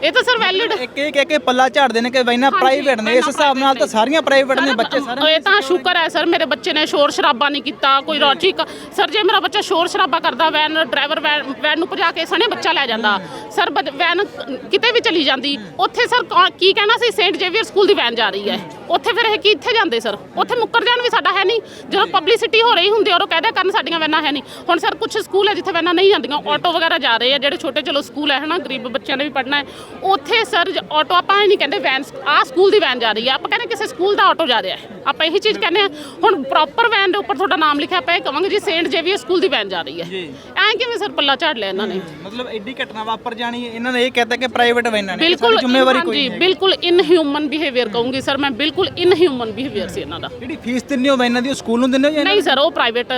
ਇਹ ਤਾਂ ਸਰ ਵੈਲਿਡ ਇੱਕ ਇਹ ਕਹਿ ਕੇ ਪੱਲਾ ਝਾੜਦੇ ਨੇ ਕਿ ਵੈਨਾ ਪ੍ਰਾਈਵੇਟ ਨੇ ਇਸ ਹਿਸਾਬ ਨਾਲ ਤਾਂ ਸਾਰੀਆਂ ਪ੍ਰਾਈਵੇਟ ਨੇ ਬੱਚੇ ਸਾਰੇ ਇਹ ਤਾਂ ਸ਼ੁਕਰ ਹੈ ਸਰ ਮੇਰੇ ਬੱਚੇ ਨੇ ਸ਼ੋਰ ਸ਼ਰਾਬਾ ਨਹੀਂ ਕੀਤਾ ਕੋਈ ਰੌਚੀ ਸਰ ਜੇ ਮੇਰਾ ਬੱਚਾ ਸ਼ੋਰ ਸ਼ਰਾਬਾ ਕਰਦਾ ਵੈਨ ਡਰਾਈਵਰ ਵੈਨ ਨੂੰ ਭਜਾ ਕੇ ਸਣੇ ਬੱਚਾ ਲੈ ਜਾਂਦਾ। ਸਰ ਵੈਨ ਕਿਤੇ ਵੀ ਚਲੀ ਜਾਂਦੀ। ਉੱਥੇ ਸਰ ਕੀ ਕਹਿਣਾ ਸੀ? ਸੇਂਟ ਜੇਵੀਅਰ ਸਕੂਲ ਦੀ ਵੈਨ ਜਾ ਰਹੀ ਹੈ। ਉੱਥੇ ਫਿਰ ਇਹ ਕੀ ਇੱਥੇ ਜਾਂਦੇ ਸਰ? ਉੱਥੇ ਮੁੱਕਰ ਜਾਣ ਵੀ ਸਾਡਾ ਹੈ ਨਹੀਂ। ਜਦੋਂ ਪਬਲਿਸਿਟੀ ਹੋ ਰਹੀ ਹੁੰਦੀ ਔਰ ਉਹ ਕਹਦੇ ਕਰਨ ਸਾਡੀਆਂ ਵੈਨਾਂ ਹੈ ਨਹੀਂ। ਹੁਣ ਸਰ ਕੁਝ ਸਕੂਲ ਹੈ ਜਿੱਥੇ ਵੈਨਾਂ ਨਹੀਂ ਜਾਂਦੀਆਂ। ਆਟੋ ਵਗੈਰਾ ਜਾ ਰਹੇ ਆ ਜਿਹੜੇ ਛੋਟੇ ਚਲੋ ਸਕੂਲ ਹੈ ਹਨਾ ਗਰੀਬ ਬੱਚਿਆਂ ਨੇ ਵੀ ਪੜ੍ਹਨਾ ਹੈ। ਉੱਥੇ ਸਰ ਆਟੋ ਆਪਾਂ ਇਹ ਨਹੀਂ ਕਹਿੰਦੇ ਵੈਨ ਆਹ ਸਕੂਲ ਦੀ ਵੈਨ ਜਾ ਰਹੀ ਹੈ ਆਪਾਂ ਕਹਿੰਦੇ ਕਿਸੇ ਸਕੂਲ ਦਾ ਆਟੋ ਜਾ ਰਿਹਾ ਹੈ। ਆਪਾਂ ਇਹੀ ਚੀਜ਼ ਕਹਿੰਦੇ ਆ ਹੁਣ ਪ੍ਰੋਪਰ ਵੈਨ ਦੇ ਉੱਪਰ ਤੁਹਾਡਾ ਨਾਮ ਲਿਖਿਆ ਪਿਆ ਕਵਾਂਗੇ ਜੀ ਸੇਂਟ ਜੇਵੀਅਰ ਸਕੂਲ ਦੀ ਵੈਨ ਜਾ ਰਹੀ ਹੈ। ਐਂ ਕਿਵੇਂ ਸਰ ਪੱਲਾ ਝਾੜ ਲਿਆ ਇਹਨਾਂ ਨੇ? ਮਤਲਬ ਐਡੀ ਘਟਨਾ ਵਾਪਰ ਜਾਣੀ ਇਹਨਾਂ ਨੇ ਇਹ ਕਹਿਤਾ ਕਿ ਪ੍ਰਾਈਵੇਟ ਵੈਨਾਂ ਨੇ ਬਿਲਕੁਲ ਜ਼ਿੰਮੇਵਾਰੀ ਕੋਈ ਨਹੀਂ ਬਿਲਕੁਲ ਇਨਹਿਊਮਨ ਬਿਹੇਵੀਅਰ ਕਹੂੰਗੀ ਸਰ ਮੈਂ ਬਿਲਕੁਲ ਇਨਹਿਊਮਨ ਬਿਹੇਵੀਅਰ ਸੀ ਇਹਨਾਂ ਦਾ। ਜਿਹੜੀ ਫੀਸ ਦਿੰਦੇ ਹੋ ਵੈਨਾਂ ਦੀ ਉਹ ਸਕੂਲ ਨੂੰ ਦਿੰਦੇ ਹੋ ਜਾਂ ਨਹੀਂ ਸਰ ਉਹ ਪ੍ਰਾਈਵੇਟ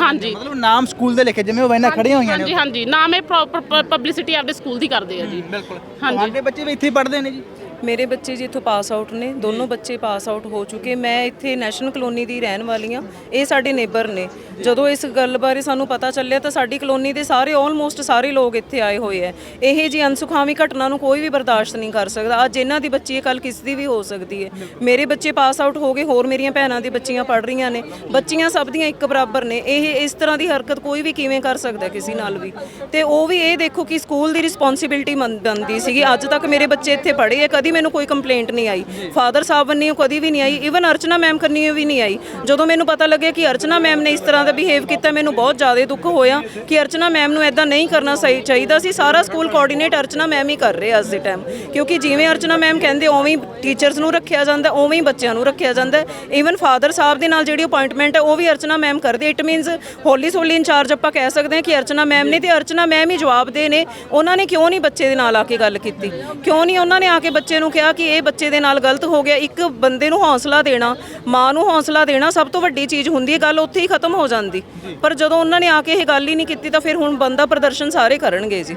ਹਾਂਜੀ। ਮਤਲਬ ਨਾਮ ਸਕੂਲ ਦੇ ਲਿਖੇ ਜਿਵੇਂ ਉਹ ਵੈਨਾਂ ਖੜੀਆਂ ਹੋਈਆਂ ਨੇ ਹਾਂਜੀ ਹਾਂਜੀ ਨਾਮ ਇਹ ਪ੍ਰੋਪਰ ਪਬਲਿਸਿਟੀ ਆਪਦੇ ਸਕੂਲ ਦੀ ਕਰਦੇ ਆ ਜੀ। ਬਿਲਕੁਲ। ਹਾਂਜੀ। ਤੁਹਾਡੇ ਬੱਚੇ ਵੀ ਇੱਥੇ ਪੜ੍ਹਦੇ ਨੇ ਜੀ। ਮੇਰੇ ਬੱਚੇ ਜੀ ਇੱਥੋਂ ਪਾਸ ਆਊਟ ਨੇ ਦੋਨੋਂ ਬੱਚੇ ਪਾਸ ਆਊਟ ਹੋ ਚੁੱਕੇ। ਮੈਂ ਇੱਥੇ ਨੈਸ਼ਨਲ ਕਲੋਨੀ ਦੀ ਰਹਿਣ ਵਾਲੀ ਹਾਂ। ਇਹ ਸਾਡੇ ਨੇਬਰ ਨੇ। ਜਦੋਂ ਇਸ ਗੱਲ ਬਾਰੇ ਸਾਨੂੰ ਪਤਾ ਚੱਲਿਆ ਤਾਂ ਸਾਡੀ ਕਲੋਨੀ ਦੇ ਸਾਰੇ ਆਲਮੋਸਟ ਸਾਰੇ ਲੋਕ ਇੱਥੇ ਆਏ ਹੋਏ ਐ ਇਹ ਜੀ ਅਨਸੁਖਾਵੀ ਘਟਨਾ ਨੂੰ ਕੋਈ ਵੀ ਬਰਦਾਸ਼ਤ ਨਹੀਂ ਕਰ ਸਕਦਾ। ਅੱਜ ਇਹਨਾਂ ਦੀ ਬੱਚੀ ਕੱਲ ਕਿਸ ਦੀ ਵੀ ਹੋ ਸਕਦੀ ਹੈ। ਮੇਰੇ ਬੱਚੇ ਪਾਸ ਆਊਟ ਹੋ ਗਏ ਹੋਰ ਮੇਰੀਆਂ ਭੈਣਾਂ ਦੀ ਬੱਚੀਆਂ ਪੜ ਰਹੀਆਂ ਨੇ। ਬੱਚੀਆਂ ਸਭ ਦੀਆਂ ਇੱਕ ਬਰਾਬਰ ਨੇ। ਇਹ ਇਸ ਤਰ੍ਹਾਂ ਦੀ ਹਰਕਤ ਕੋਈ ਵੀ ਕਿਵੇਂ ਕਰ ਸਕਦਾ ਕਿਸੇ ਨਾਲ ਵੀ? ਤੇ ਉਹ ਵੀ ਇਹ ਦੇਖੋ ਕਿ ਸਕੂਲ ਦੀ ਰਿਸਪੌਂਸਿਬਿਲਟੀ ਬਣਦੀ ਸੀਗੀ। ਅੱਜ ਤੱਕ ਮੇਰੇ ਬੱਚੇ ਇੱਥੇ ਪੜ੍ਹੇ ਆ ਕਦੀ ਮੈਨੂੰ ਕੋਈ ਕੰਪਲੇਂਟ ਨਹੀਂ ਆਈ। ਫਾਦਰ ਸਾਹਿਬ ਵੱਲੋਂ ਕਦੀ ਵੀ ਨਹੀਂ ਆਈ। ਇਵਨ ਅਰਚਨਾ ਮੈਮ ਕਰਨੀ ਵੀ ਨਹੀਂ ਆਈ। ਜਦੋਂ ਮੈਨੂੰ ਪਤਾ ਲੱਗਿਆ ਕਿ ਅਰਚਨਾ ਮੈਮ ਨੇ ਇਸ ਤਰ੍ਹਾਂ ਦਾ ਬਿਹੇਵ ਕੀਤਾ, ਮੈਨੂੰ ਬਹੁਤ ਜ਼ਿਆਦਾ ਦੁੱਖ ਹੋਇਆ ਕਿ ਅਰਚਨਾ ਮੈਮ ਨੂੰ ਐਦਾਂ ਨਹੀਂ ਕਰਨਾ ਸਹੀ ਚਾਹੀਦਾ ਸੀ। ਸਾਰਾ ਸਕੂਲ ਕੋਆਰਡੀਨੇਟ ਅਰਚਨਾ ਮੈਮ ਹੀ ਕਰ ਰਹੇ ਅੱਜ ਦੇ ਟਾਈਮ ਕਿਉਂਕਿ ਜਿਵੇਂ ਅਰਚਨਾ ਮੈਮ ਕਹਿੰਦੇ, ਉਵੇਂ ਹੀ ਟੀਚਰਸ ਨੂੰ ਰੱਖਿਆ ਜਾਂਦਾ, ਉਵੇਂ ਹੀ ਬੱਚਿਆਂ ਨੂੰ ਰੱਖਿਆ ਜਾਂਦਾ। ਇਵਨ ਫਾਦਰ ਸਾਹਿਬ ਦੇ ਨਾਲ ਜਿਹੜੀ ਅਪਾਇੰਟਮੈਂਟ ਹੈ ਉਹ ਵੀ ਅਰਚਨਾ ਮੈਮ ਕਰਦੇ। It means wholly solely in charge ਆਪਾਂ ਕਹਿ ਸਕਦੇ ਹਾਂ ਕਿ ਅਰਚਨਾ ਮੈਮ ਨੇ ਤੇ ਅਰਚਨਾ ਮੈਮ ਹੀ ਜਵਾਬ ਦੇ ਨੇ। ਉਹਨਾਂ ਨੇ ਕਿਉਂ ਨਹੀਂ ਬੱਚੇ ਦੇ ਨਾਲ ਆ ਕੇ ਗੱਲ ਕੀਤੀ? ਕਿਉਂ ਨਹੀਂ ਉਹਨਾਂ ਨੇ ਆ ਕੇ ਬੱਚੇ ਨੂੰ ਕਿਹਾ ਕਿ ਇਹ ਬੱਚੇ ਦੇ ਨਾਲ ਗਲਤ ਹੋ ਗਿਆ। ਇੱਕ ਬੰਦੇ ਨੂੰ ਹੌਸਲਾ ਦੇਣਾ ਮਾਂ ਨੂੰ ਹੌਸਲਾ ਦੇਣਾ ਸਭ ਤੋਂ ਵੱਡੀ ਚੀਜ਼ ਹੁੰਦੀ ਹੈ। ਗੱਲ ਉੱਥੇ ਹੀ ਖਤਮ ਹੋ ਜਾਂਦੀ। ਪਰ ਜਦੋਂ ਉਹਨਾਂ ਨੇ ਆ ਕੇ ਇਹ ਗੱਲ ਹੀ ਨਹੀਂ ਕੀਤੀ ਤਾਂ ਫਿਰ ਹੁਣ ਬੰਦਾ ਪ੍ਰਦਰਸ਼ਨ ਸਾਰੇ ਕਰਨਗੇ ਜੀ।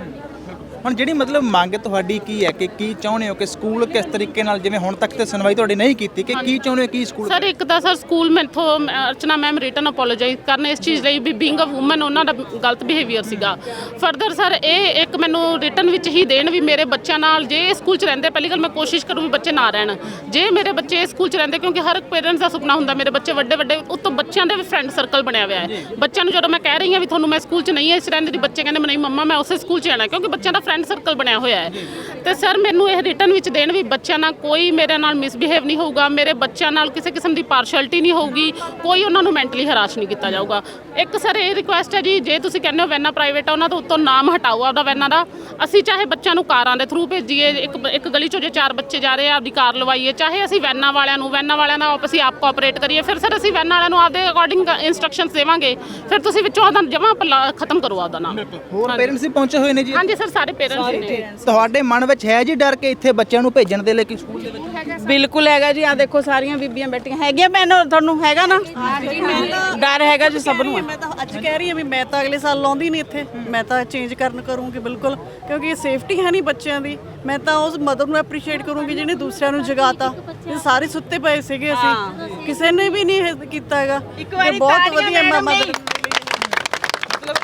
ਹੁਣ ਜਿਹੜੀ ਮਤਲਬ ਮੰਗ ਤੁਹਾਡੀ ਕੀ ਹੈ ਕਿ ਕੀ ਚਾਹੁੰਦੇ ਹੋ ਕਿ ਸਕੂਲ ਕਿਸ ਤਰੀਕੇ ਨਾਲ ਜਿਵੇਂ ਹੁਣ ਤੱਕ ਤੇ ਸੁਣਵਾਈ ਤੁਹਾਡੀ ਨਹੀਂ ਕੀਤੀ ਕਿ ਕੀ ਚਾਹੁੰਦੇ ਹੋ ਕੀ ਸਕੂਲ ਸਰ ਇੱਕ ਤਾਂ ਸਰ ਸਕੂਲ ਮੈਥੋਂ ਅਰਚਨਾ ਮੈਮ ਰਿਟਨ ਅਪੋਲੋਜਾਈਜ਼ ਕਰਨ ਇਸ ਚੀਜ਼ ਲਈ ਵੀ ਬੀਇੰਗ ਅ ਔਮਨ ਉਹਨਾਂ ਦਾ ਗਲਤ ਬਿਹੇਵੀਅਰ ਸੀਗਾ। ਫਰਦਰ ਸਰ ਇਹ ਇੱਕ ਮੈਨੂੰ ਰਿਟਨ ਵਿੱਚ ਹੀ ਦੇਣ ਵੀ ਮੇਰੇ ਬੱਚਿਆਂ ਨਾਲ ਜੇ ਸਕੂਲ 'ਚ ਰਹਿੰਦੇ ਪਹਿਲੀ ਗੱਲ ਮੈਂ ਕੋਸ਼ਿਸ਼ ਕਰੂੰ ਵੀ ਬੱਚੇ ਨਾ ਰਹਿਣ। ਜੇ ਮੇਰੇ ਬੱਚੇ ਸਕੂਲ 'ਚ ਰਹਿੰਦੇ ਕਿਉਂਕਿ ਹਰ ਇੱਕ ਪੇਰੈਂਟਸ ਦਾ ਸੁਪਨਾ ਹੁੰਦਾ ਮੇਰੇ ਬੱਚੇ ਵੱਡੇ ਵੱਡੇ ਉੱਤੋਂ ਬੱਚਿਆਂ ਦੇ ਵੀ ਫਰੈਂਡ ਸਰਕਲ ਬਣਿਆ ਹੋਇਆ ਹੈ। ਬੱਚਿਆਂ ਨੂੰ ਜਦੋਂ ਮੈਂ ਕਹਿ ਰਹੀ ਹਾਂ ਵੀ ਤੁਹਾਨੂੰ ਮੈਂ ਸਕੂਲ 'ਚ ਨਹੀਂ ਇਸ ਰਹਿੰਦੇ ਦੀ ਬੱਚੇ ਕਹਿੰਦੇ ਨਹੀਂ ਮੰਮਾ ਮੈਂ ਉਸੇ ਸਕੂਲ 'ਚ ਆਣਾ ਕਿਉਂਕਿ ਬੱਚਿਆਂ ਦਾ ਫਰੈਂਡ ਸਰਕਲ ਬਣਿਆ ਹੋਇਆ ਹੈ। ਤੇ ਸਰ ਮੈਨੂੰ ਇਹ ਰਿਟਰਨ ਵਿੱਚ ਦੇਣ ਵੀ ਬੱਚਿਆਂ ਨਾਲ ਕੋਈ ਮੇਰੇ ਨਾਲ ਮਿਸਬਿਹੇਵ ਨਹੀਂ ਹੋਊਗਾ ਮੇਰੇ ਬੱਚਿਆਂ ਨਾਲ ਕਿਸੇ ਕਿਸਮ ਦੀ ਪਾਰਸ਼ੈਲਿਟੀ ਨਹੀਂ ਹੋਊਗੀ ਕੋਈ ਉਹਨਾਂ ਨੂੰ ਮੈਂਟਲੀ ਹਰਾਸ਼ ਨਹੀਂ ਕੀਤਾ ਜਾਊਗਾ। ਇੱਕ ਸਰ ਇਹ ਰਿਕੁਐਸਟ ਹੈ ਜੀ ਜੇ ਤੁਸੀਂ ਕਹਿੰਦੇ ਹੋ ਵੈਨਾ ਪ੍ਰਾਈਵੇਟ ਆ ਉਹਨਾਂ ਤੋਂ ਉੱਤੋਂ ਨਾਮ ਹਟਾਓ ਆਪਦਾ ਵੈਨਾਂ ਦਾ। ਅਸੀਂ ਚਾਹੇ ਬੱਚਿਆਂ ਨੂੰ ਕਾਰਾਂ ਦੇ ਥਰੂ ਭੇਜੀਏ ਇੱਕ ਇੱਕ ਗਲੀ ਚੋਂ ਜੇ ਚਾਰ ਬੱਚੇ ਜਾ ਰਹੇ ਆ ਆਪਦੀ ਕਾਰ ਲਵਾਈਏ ਚਾਹੇ ਅਸੀਂ ਵੈਨਾਂ ਵਾਲਿਆਂ ਨੂੰ ਵੈਨਾਂ ਵਾਲਿਆਂ ਨਾਲ ਆਪ ਅਸੀਂ ਆਪ ਕੋਆਪਰੇਟ ਕਰੀਏ ਫਿਰ ਸਰ ਅਸੀਂ ਵੈਨਾਂ ਵਾਲਿਆਂ ਨੂੰ ਆਪਦੇ ਅਕੋਰਡਿੰਗ ਇਨਸਟਰਕਸ਼ਨਸ ਦੇਵਾਂਗੇ। ਫਿਰ ਤੁਸੀਂ ਵਿੱਚੋਂ ਉਹਦਾ ਜਮਾ ਖਤਮ ਕਰੋ ਆਪਦਾ ਨਾਮ। ਹੋਰ ਪੇਰੈਂਟਸ ਵੀ ਪਹੁੰਚੇ ਹੋਏ ਨੇ ਜੀ। ਹਾਂਜੀ ਸਰ ਸਾਰੇ ਪੇਰੈਂਟਸ ਨੇ। ਤੁਹਾਡੇ ਮਨ ਵਿੱਚ ਹੈ ਜੀ ਡਰ ਕਿ ਇੱਥੇ ਬੱਚਿਆਂ ਨੂੰ ਭੇਜਣ ਦੇ ਲਈ ਕਿ ਸਕੂਲ ਦੇ ਵਿੱਚ? ਬਿਲਕੁਲ ਹੈਗਾ ਜੀ ਆ ਦੇਖੋ ਸਾਰੀਆਂ ਬੀਬੀਆਂ ਬੈਠੀਆਂ। ਹੈਗੀਆਂ ਮੈਨੂੰ ਤੁਹਾਨੂੰ ਹੈਗਾ ਨਾ? ਡਰ ਹੈਗਾ ਜੀ ਸਭ ਨੂੰ। ਮੈਂ ਤਾਂ ਅੱਜ ਕਹਿ ਰਹੀ ਹਾਂ ਵੀ ਮੈਂ ਤਾਂ ਅਗਲੇ ਸਾਲ ਲਾਉਂਦੀ ਨਹੀਂ ਇੱਥੇ। ਮੈਂ ਤਾਂ ਚੇਂਜ ਕਰਨ ਕਰੂੰਗੀ ਬਿਲਕੁਲ। ਕਿਉਂਕਿ ਇਹ ਸੇਫਟੀ ਹੈ ਨਹੀਂ ਬੱਚਿਆਂ ਦੀ। ਮੈਂ ਤਾਂ ਉਸ ਮਦਰ ਨੂੰ ਐਪਰੀਸ਼ੀਏਟ ਕਰੂੰਗੀ ਜਿਹਨੇ ਦੂਸਰਿਆਂ ਨੂੰ ਜਗਾਤਾ। ਇਹ ਸਾਰੇ ਸੁੱਤੇ ਪਏ ਸੀਗੇ ਅਸੀਂ। ਕਿਸੇ ਨੇ ਵੀ ਨਹੀਂ ਕੀਤਾ ਹੈਗਾ। ਇੱਕ ਵਾਰੀ ਬਹੁਤ ਵਧੀਆ ਮਦਰ ਮਤਲਬ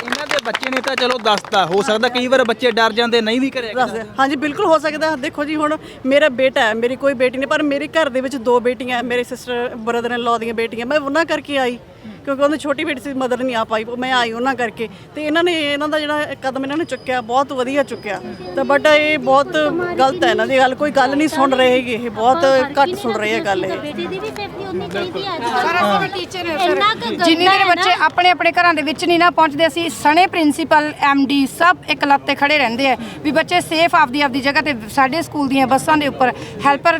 ਬੱਚੇ ਨੇ ਤਾਂ ਚਲੋ ਦੱਸਤਾ ਹੋ ਸਕਦਾ ਕਈ ਵਾਰ ਬੱਚੇ ਡਰ ਜਾਂਦੇ ਨਹੀਂ ਵੀ ਕਰਿਆ ਦੱਸਦੇ ਹਾਂਜੀ ਬਿਲਕੁਲ ਹੋ ਸਕਦਾ। ਦੇਖੋ ਜੀ ਹੁਣ ਮੇਰਾ ਬੇਟਾ ਹੈ ਮੇਰੀ ਕੋਈ ਬੇਟੀ ਨਹੀਂ ਪਰ ਮੇਰੇ ਘਰ ਦੇ ਵਿੱਚ ਦੋ ਬੇਟੀਆਂ ਹੈ, ਮੇਰੇ ਸਿਸਟਰ ਬ੍ਰਦਰ ਇਨ ਲਾਅ ਦੀਆਂ ਬੇਟੀਆਂ ਮੈਂ ਉਹਨਾਂ ਕਰਕੇ ਆਈ। ਕਿਉਂਕਿ ਉਹਦੀ ਛੋਟੀ ਬੇਟੀ ਸੀ ਮਦਰ ਨਹੀਂ ਆ ਪਾਈ ਮੈਂ ਆਈ ਉਹਨਾਂ ਕਰਕੇ। ਤੇ ਇਹਨਾਂ ਨੇ ਇਹਨਾਂ ਦਾ ਜਿਹੜਾ ਕਦਮ ਇਹਨਾਂ ਨੇ ਚੁੱਕਿਆ ਬਹੁਤ ਵਧੀਆ ਚੁੱਕਿਆ। ਤਾਂ ਬਟ ਇਹ ਬਹੁਤ ਗਲਤ ਹੈ ਇਹਨਾਂ ਦੀ ਗੱਲ ਕੋਈ ਗੱਲ ਨਹੀਂ ਸੁਣ ਰਹੇ ਹੈਗੇ ਇਹ ਬਹੁਤ ਘੱਟ ਸੁਣ ਰਹੇ ਆ ਗੱਲ ਇਹ। ਬੇਟੀ ਦੀ ਵੀ ਸੇਫਟੀ ਉਨੀ ਚਾਹੀਦੀ ਹੈ। ਸਰ ਅਸੀਂ ਵੀ ਟੀਚਰ ਹਾਂ ਇੰਨਾ ਕੁ ਸਰ ਗੰਦਾ ਜਿੰਨੇ ਹੈ ਦੇ ਨਾ। ਬੱਚੇ ਆਪਣੇ ਆਪਣੇ ਘਰਾਂ ਦੇ ਵਿੱਚ ਨਹੀਂ ਨਾ ਪਹੁੰਚਦੇ ਅਸੀਂ ਸਣੇ ਪ੍ਰਿੰਸੀਪਲ ਐਮਡੀ ਸਭ ਇੱਕ ਲੱਤ ਤੇ ਖੜੇ ਰਹਿੰਦੇ ਆ ਵੀ ਬੱਚੇ ਸੇਫ ਆਪਦੀ ਆਪਦੀ ਜਗ੍ਹਾ ਤੇ ਸਾਡੇ ਸਕੂਲ ਦੀਆਂ ਬੱਸਾਂ ਦੇ ਉੱਪਰ ਹੈਲਪਰ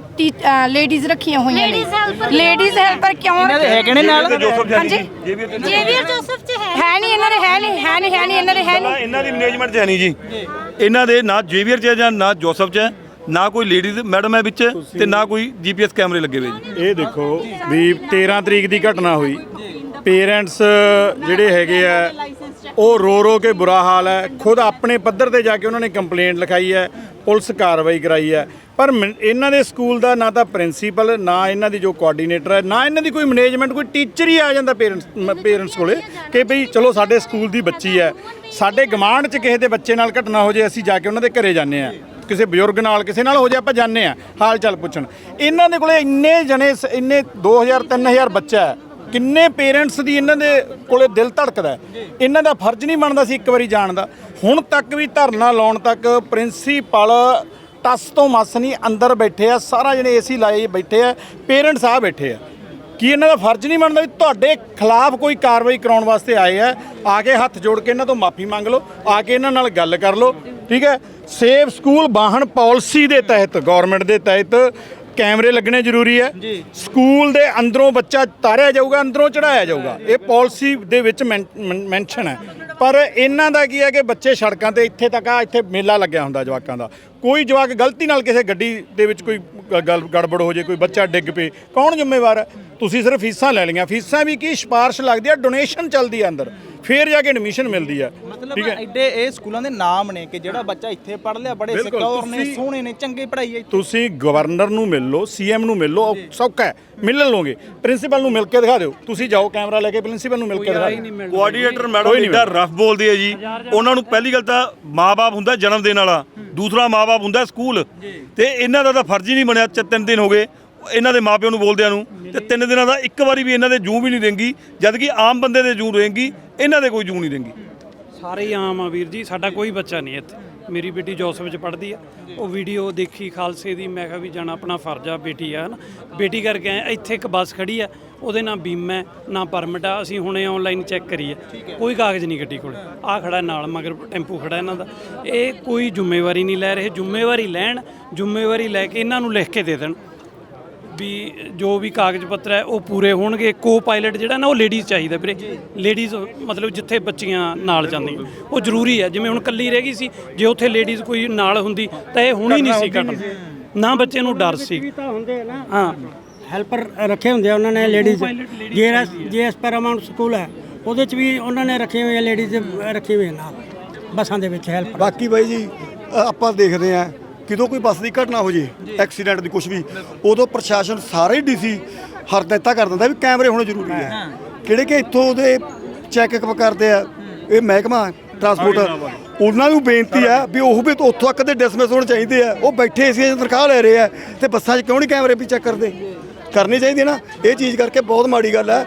ਲੇਡੀਜ਼ ਰੱਖੀਆਂ ਹੋਈਆਂ ਨੇ। ਲੇਡੀਜ਼ ਹੈਲਪਰ ਕਿਉਂ ਇਹਨਾਂ ਦੇ ਹੈਗੇ ਨੇ ਨਾਲ? ਹਾਂਜੀ। ਜੇਵੀਅਰ ਜੋਸਫ ਚ ਹੈ ਹੈ ਨਹੀਂ ਇਹਨਾਂ ਦੇ ਹੈ ਨਹੀਂ ਹੈ ਨਹੀਂ ਹੈ ਨਹੀਂ ਇਹਨਾਂ ਦੇ ਹੈ ਨਹੀਂ। ਇਹਨਾਂ ਦੀ ਮੈਨੇਜਮੈਂਟ 'ਚ ਹੈ ਨਹੀਂ ਜੀ। ਇਹਨਾਂ ਦੇ ਨਾ ਜੇਵੀਅਰ 'ਚ ਹੈ ਜਾਂ ਨਾ ਜੋਸਫ 'ਚ ਹੈ ਨਾ ਕੋਈ ਲੇਡੀਜ਼ ਮੈਡਮ ਹੈ ਵਿੱਚ ਤੇ ਨਾ ਕੋਈ ਜੀਪੀਐਸ ਕੈਮਰੇ ਲੱਗੇ ਹੋਏ ਜੀ। ਇਹ ਦੇਖੋ ਵੀ 13 ਤਰੀਕ ਦੀ ਘਟਨਾ ਹੋਈ। ਪੇਰੈਂਟਸ ਜਿਹੜੇ ਹੈਗੇ ਆ ਉਹ ਰੋ ਰੋ ਕੇ ਬੁਰਾ ਹਾਲ ਹੈ। ਖੁਦ ਆਪਣੇ ਪੱਧਰ ਤੇ ਜਾ ਕੇ ਉਹਨਾਂ ਨੇ ਕੰਪਲੇਂਟ ਲਿਖਾਈ ਹੈ ਪੁਲਿਸ ਕਾਰਵਾਈ ਕਰਾਈ ਹੈ। ਪਰ ਇਹਨਾਂ ਦੇ ਸਕੂਲ ਦਾ ਨਾ ਤਾਂ ਪ੍ਰਿੰਸੀਪਲ ਨਾ ਇਹਨਾਂ ਦੀ ਜੋ ਕੋਆਰਡੀਨੇਟਰ ਹੈ ਨਾ ਇਹਨਾਂ ਦੀ ਕੋਈ ਮੈਨੇਜਮੈਂਟ ਕੋਈ ਟੀਚਰ ਹੀ ਆ ਜਾਂਦਾ ਪੇਰੈਂਟਸ ਪੇਰੈਂਟਸ ਕੋਲੇ ਕਿ ਭਈ ਚਲੋ ਸਾਡੇ ਸਕੂਲ ਦੀ ਬੱਚੀ ਹੈ। ਸਾਡੇ ਗਮਾਂਡ 'ਚ ਕਿਸੇ ਦੇ ਬੱਚੇ ਨਾਲ ਘਟਨਾ ਹੋ ਜੇ ਅਸੀਂ ਜਾ ਕੇ ਉਹਨਾਂ ਦੇ ਘਰੇ ਜਾਂਦੇ ਆ ਕਿਸੇ ਬਜ਼ੁਰਗ ਨਾਲ ਕਿਸੇ ਨਾਲ ਹੋ ਜਾ ਆਪਾਂ ਜਾਂਦੇ ਆ ਹਾਲ ਚਾਲ ਪੁੱਛਣ। ਇਹਨਾਂ ਦੇ ਕੋਲੇ ਇੰਨੇ ਜਣੇ ਇੰਨੇ 2000 3000 ਬੱਚਾ ਹੈ। ਕਿੰਨੇ ਪੇਰੈਂਟਸ ਦੀ ਇਹਨਾਂ ਦੇ ਕੋਲੇ ਦਿਲ ਧੜਕਦਾ। ਇਹਨਾਂ ਦਾ ਫਰਜ਼ ਨਹੀਂ ਬਣਦਾ ਸੀ ਇੱਕ ਵਾਰੀ ਜਾਣ ਦਾ। ਹੁਣ ਤੱਕ ਵੀ ਧਰਨਾ ਲਾਉਣ ਤੱਕ ਪ੍ਰਿੰਸੀਪਲ ਟੱਸ ਤੋਂ ਮੱਸ ਨਹੀਂ, ਅੰਦਰ ਬੈਠੇ ਆ, ਸਾਰਾ ਜਣੇ ਏਸੀ ਲਾਏ ਬੈਠੇ ਆ ਪੇਰੈਂਟਸ ਆ ਬੈਠੇ ਆ। ਕੀ ਇਹਨਾਂ ਦਾ ਫਰਜ਼ ਨਹੀਂ ਬਣਦਾ ਵੀ ਤੁਹਾਡੇ ਖਿਲਾਫ ਕੋਈ ਕਾਰਵਾਈ ਕਰਾਉਣ ਵਾਸਤੇ ਆਏ ਆ? ਆ ਕੇ ਹੱਥ ਜੋੜ ਕੇ ਇਹਨਾਂ ਤੋਂ ਮਾਫੀ ਮੰਗ ਲਓ, ਆ ਕੇ ਇਹਨਾਂ ਨਾਲ ਗੱਲ ਕਰ ਲਓ, ਠੀਕ ਹੈ? ਸੇਫ ਸਕੂਲ ਵਾਹਨ ਪਾਲਿਸੀ ਦੇ ਤਹਿਤ ਗਵਰਨਮੈਂਟ ਦੇ ਤਹਿਤ ਕੈਮਰੇ ਲੱਗਣੇ ਜ਼ਰੂਰੀ ਹੈ। ਸਕੂਲ ਦੇ ਅੰਦਰੋਂ ਬੱਚਾ ਤਾਰਿਆ ਜਾਊਗਾ ਅੰਦਰੋਂ ਚੜਾਇਆ ਜਾਊਗਾ। ਇਹ ਪਾਲਿਸੀ ਦੇ ਵਿੱਚ ਮੈਂਸ਼ਨ ਹੈ। ਪਰ ਇਹਨਾਂ ਦਾ ਕੀ ਹੈ ਕਿ ਬੱਚੇ ਸੜਕਾਂ ਤੇ ਇੱਥੇ ਤੱਕ ਆ ਇੱਥੇ ਮੇਲਾ ਲੱਗਿਆ ਹੁੰਦਾ ਜਵਾਕਾਂ ਦਾ। ਕੋਈ ਜਵਾਕ ਗਲਤੀ ਨਾਲ ਕਿਸੇ ਗੱਡੀ ਦੇ ਵਿੱਚ ਕੋਈ ਗੜਬੜ ਹੋ ਜੇ ਕੋਈ ਬੱਚਾ ਡਿੱਗ ਪਏ ਕੌਣ ਜ਼ਿੰਮੇਵਾਰ ਹੈ? ਤੁਸੀਂ ਸਿਰਫ ਫੀਸਾਂ ਲੈ ਲਈਆਂ। ਫੀਸਾਂ ਵੀ ਕੀ ਸਿਫਾਰਿਸ਼ ਲੱਗਦੀ ਆ ਡੋਨੇਸ਼ਨ ਚੱਲਦੀ ਆ ਅੰਦਰ। ਫੇਰ ਜਾ ਕੇ ਐਡਮਿਸ਼ਨ ਮਿਲਦੀ ਆ। ਮਤਲਬ ਠੀਕ ਹੈ? ਐਡੇ ਇਹ ਸਕੂਲਾਂ ਦੇ ਨਾਮ ਨੇ ਕਿ ਜਿਹੜਾ ਬੱਚਾ ਇੱਥੇ ਪੜ੍ਹ ਲਿਆ ਬੜੇ ਸਿਕੌਰ ਨੇ ਸੋਹਣੇ ਨੇ ਚੰਗੇ ਪੜ੍ਹਾਈ ਹੈ ਤੁਸੀਂ ਗਵਰਨਰ ਨੂੰ ਮਿਲ ਲਓ ਸੀਐਮ ਨੂੰ ਮਿਲ ਲਓ ਸੌਖਾ ਹੈ। ਮਿਲ ਲਓਗੇ। ਪ੍ਰਿੰਸੀਪਲ ਨੂੰ ਮਿਲ ਕੇ ਦਿਖਾ ਦਿਓ। ਤੁਸੀਂ ਜਾਓ ਕੈਮਰਾ ਲੈ ਕੇ ਪ੍ਰਿੰਸੀਪਲ ਨੂੰ ਮਿਲ ਕੇ ਦਿਖਾ ਦਿਓ। ਕੋਆਰਡੀਨੇਟਰ ਮੈਡਮ ਇੰਨਾ ਰਫ ਬੋਲਦੀ ਹੈ ਜੀ। ਉਹਨਾਂ ਨੂੰ ਪਹਿਲੀ ਗੱਲ ਤਾਂ ਮਾਪੇ ਹੁੰਦਾ ਜਨਮ ਦੇਣ ਵਾਲਾ। ਦੂਸਰਾ ਮਾਪੇ ਹੁੰਦਾ ਸਕੂਲ। ਤੇ ਇਹਨਾਂ ਦਾ ਤਾਂ ਫਰਜ਼ ਹੀ ਨਹੀਂ ਬਣਿਆ ਚ- ਤਿੰਨ ਦਿਨ ਹੋ ਗਏ। ਇਹਨਾਂ ਦੇ ਮਾਪਿਆਂ ਨੂੰ ਬੋਲਦਿਆਂ ਨੂੰ ਤੇ ਤਿੰਨ ਦਿਨਾਂ ਦਾ ਇੱਕ ਵਾਰੀ ਵੀ ਇਹਨਾਂ ਦੇ ਜੂ ਵੀ ਨਹੀਂ ਦੇਂਗੀ ਜਦ ਕਿ ਆਮ ਬੰਦੇ ਦੇ ਜੂ ਰਹੇਗੀ ਇਹਨਾਂ ਦੇ ਕੋਈ ਜੂੰ ਨਹੀਂ ਦੇਂਗੀ। ਸਾਰੇ ਹੀ ਆਮ ਆ ਵੀਰ ਜੀ ਸਾਡਾ ਕੋਈ ਬੱਚਾ ਨਹੀਂ ਇੱਥੇ। ਮੇਰੀ ਬੇਟੀ ਜੋਸ ਵਿੱਚ ਪੜ੍ਹਦੀ ਆ। ਉਹ ਵੀਡੀਓ ਦੇਖੀ ਖਾਲਸੇ ਦੀ ਮੈਂ ਕਿਹਾ ਵੀ ਜਾਣਾ ਆਪਣਾ ਫਰਜ਼ ਆ ਬੇਟੀ ਆ ਨਾ ਬੇਟੀ ਕਰਕੇ ਆਏ ਇੱਥੇ ਇੱਕ ਬੱਸ ਖੜੀ ਆ ਉਹਦੇ ਨਾਲ ਬੀਮਾ ਹੈ, ਨਾ ਪਰਮਿਟ ਆ ਅਸੀਂ ਹੁਣੇ ਆਨਲਾਈਨ ਚੈੱਕ ਕਰੀਏ ਕੋਈ ਕਾਗਜ਼ ਨਹੀਂ ਗੱਡੀ ਕੋਲ। ਆ ਖੜਾ ਨਾਲ ਮਗਰ ਟੈਂਪੂ ਖੜਾ ਇਹਨਾਂ ਦਾ। ਇਹ ਕੋਈ ਜ਼ਿੰਮੇਵਾਰੀ ਨਹੀਂ ਲੈ ਰਹੇ ਜ਼ਿੰਮੇਵਾਰੀ ਲੈਣ ਜ਼ਿੰਮੇਵਾਰੀ ਲੈ ਕੇ ਇਹਨਾਂ ਨੂੰ ਲਿਖ ਕੇ ਦੇ ਦੇਣ। ਵੀ ਜੋ ਵੀ ਕਾਗਜ਼ ਪੱਤਰ ਹੈ ਉਹ ਪੂਰੇ ਹੋਣਗੇ। ਕੋ ਪਾਇਲਟ ਜਿਹੜਾ ਨਾ ਉਹ ਲੇਡੀਜ਼ ਚਾਹੀਦਾ ਵੀਰੇ। ਲੇਡੀਜ਼ ਮਤਲਬ ਜਿੱਥੇ ਬੱਚੀਆਂ ਨਾਲ ਜਾਂਦੀਆਂ। ਉਹ ਜ਼ਰੂਰੀ ਹੈ। ਜਿਵੇਂ ਹੁਣ ਕੱਲੀ ਰਹਿ ਗਈ ਸੀ ਜੇ ਉੱਥੇ ਲੇਡੀਜ਼ ਕੋਈ ਨਾਲ ਹੁੰਦੀ ਤਾਂ ਇਹ ਹੁਣੀ ਨਹੀਂ ਸੀ ਘਟਨਾ ਨਾ ਬੱਚੇ ਨੂੰ ਡਰ ਸੀ। ਹਾਂ। ਹੈਲਪਰ ਰੱਖੇ ਹੁੰਦੇ ਆ ਉਹਨਾਂ ਨੇ ladies JS JS Paramount school ਹੈ। ਉਹਦੇ ਚ ਵੀ ਉਹਨਾਂ ਨੇ ਰੱਖੇ ਹੋਏ ਆ ਲੇਡੀਜ਼ ਰੱਖੇ ਹੋਏ ਨਾਲ। ਬੱਸਾਂ ਦੇ ਵਿੱਚ ਹੈਲਪ ਬਾਕੀ ਬਾਈ ਜੀ ਆਪਾਂ ਦੇਖਦੇ ਆ ਕਿਦੋਂ ਕੋਈ ਬੱਸ ਦੀ ਘਟਨਾ ਹੋ ਜੇ ਐਕਸੀਡੈਂਟ ਦੀ ਕੁਝ ਵੀ ਉਦੋਂ ਪ੍ਰਸ਼ਾਸਨ ਸਾਰੇ ਡੀਸੀ ਹਰਦਿੱਤਾ ਕਰ ਦਿੰਦਾ ਵੀ ਕੈਮਰੇ ਹੋਣੇ ਜ਼ਰੂਰੀ ਹੈ। ਕਿਹੜੇ ਕਿ ਇੱਥੋਂ ਉਹਦੇ ਚੈੱਕ ਅਪ ਕਰਦੇ ਆ ਇਹ ਮਹਿਕਮਾ ਟਰਾਂਸਪੋਰਟ ਉਹਨਾਂ ਨੂੰ ਬੇਨਤੀ ਆ ਵੀ ਉਹ ਵੀ ਉੱਥੋਂ ਤੱਕ ਦੇ ਡਿਸਮਿਸ ਹੋਣੇ ਚਾਹੀਦੇ ਆ। ਉਹ ਬੈਠੇ 'ਚ ਤਨਖਾਹ ਲੈ ਰਹੇ ਆ ਤੇ ਬੱਸਾਂ 'ਚ ਕਿਉਂ ਨਹੀਂ ਕੈਮਰੇ ਵੀ ਚੈੱਕ ਕਰਦੇ? ਕਰਨੀ ਚਾਹੀਦੀ ਨਾ। ਇਹ ਚੀਜ਼ ਕਰਕੇ ਬਹੁਤ ਮਾੜੀ ਗੱਲ ਹੈ